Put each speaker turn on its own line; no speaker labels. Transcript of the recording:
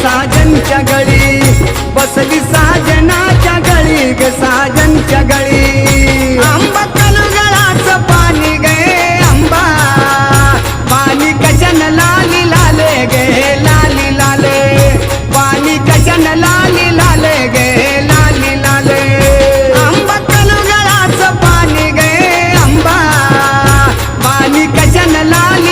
साजनच्या गळी बसली साजनाच्या गळी ग साजनच्या गळी. आंबा कलगळाच पाणी गे आंबा. पाणी कशन लाली लाले गे लाली लाले. पाणी कशन लाली लाले गे लाली लाले. आंबा कलगळाच पाणी गे आंबा. पाणी कशन लाली